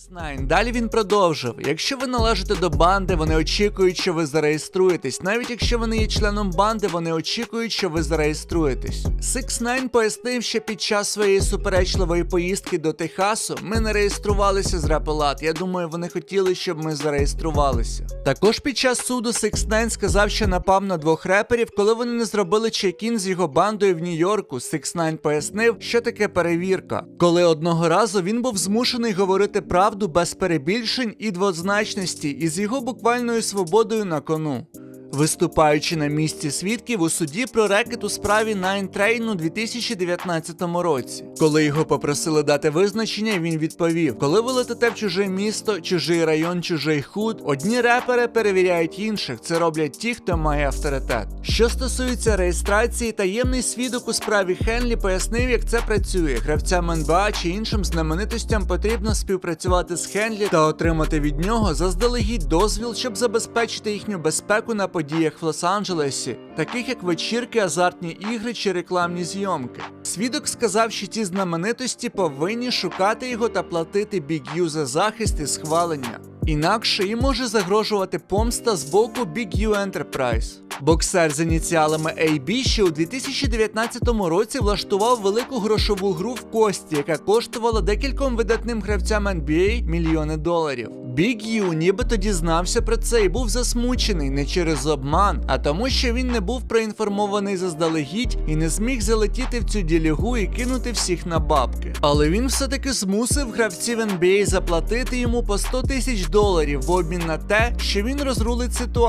6ix9ine. Далі він продовжив: якщо ви належите до банди, вони очікують, що ви зареєструєтесь. Навіть якщо вони є членом банди, вони очікують, що ви зареєструєтесь. 6ix9ine пояснив, що під час своєї суперечливої поїздки до Техасу ми не реєструвалися з Рапелат. Я думаю, вони хотіли, щоб ми зареєструвалися. Також під час суду 6ix9ine сказав, що напав на двох реперів, коли вони не зробили чекін з його бандою в Нью-Йорку. 6ix9ine пояснив, що таке перевірка. Коли одного разу він був змушений говорити правду без перебільшень і двозначності, і з його буквальною свободою на кону. Виступаючи на місці свідків у суді про рекет у справі Nine Train у 2019 році. Коли його попросили дати визначення, він відповів: коли ви летите в чуже місто, чужий район, чужий худ, одні репери перевіряють інших. Це роблять ті, хто має авторитет. Що стосується реєстрації, таємний свідок у справі Хенлі пояснив, як це працює. Гравцям НБА чи іншим знаменитостям потрібно співпрацювати з Хенлі та отримати від нього заздалегідь дозвіл, щоб забезпечити їхню безпеку на подіях в Лос-Анджелесі, таких як вечірки, азартні ігри чи рекламні зйомки. Свідок сказав, що ці знаменитості повинні шукати його та платити Big U за захист і схвалення. Інакше їм може загрожувати помста з боку Big U Enterprise. Боксер з ініціалами AB ще у 2019 році влаштував велику грошову гру в кості, яка коштувала декільком видатним гравцям NBA мільйони доларів. Big U нібито дізнався про це і був засмучений не через обман, а тому, що він не був проінформований заздалегідь і не зміг залетіти в цю ділягу і кинути всіх на бабки. Але він все-таки змусив гравців NBA заплатити йому по 100 тисяч доларів в обмін на те, що він розрулить ситуацію.